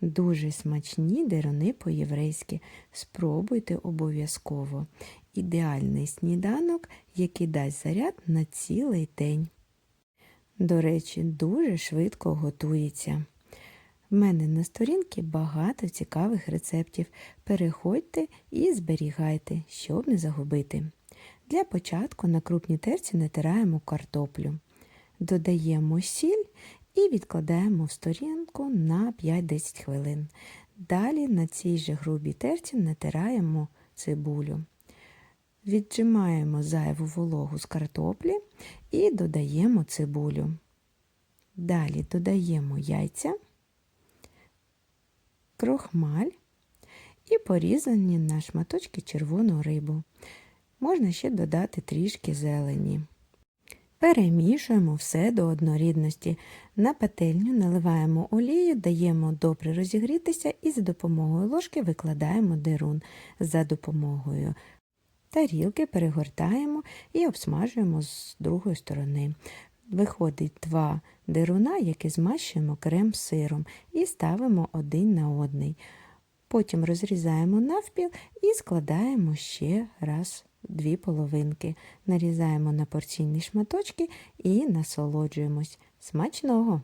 Дуже смачні деруни по-єврейськи. Спробуйте обов'язково. Ідеальний сніданок, який дасть заряд на цілий день. До речі, дуже швидко готується. В мене на сторінці багато цікавих рецептів. Переходьте і зберігайте, щоб не загубити. Для початку на крупній терці натираємо картоплю. Додаємо сіль і відкладаємо в сторінку на 5-10 хвилин. Далі на цій же грубій терці натираємо цибулю. Віджимаємо зайву вологу з картоплі і додаємо цибулю. Далі додаємо яйця, крохмаль і порізані на шматочки червону рибу. Можна ще додати трішки зелені. Перемішуємо все до однорідності. На пательню наливаємо олію, даємо добре розігрітися і за допомогою ложки викладаємо дерун. За допомогою тарілки перегортаємо і обсмажуємо з другої сторони. Виходить два деруна, які змащуємо крем сиром і ставимо один на одний. Потім розрізаємо навпіл і складаємо ще раз дві половинки. Нарізаємо на порційні шматочки і насолоджуємось. Смачного!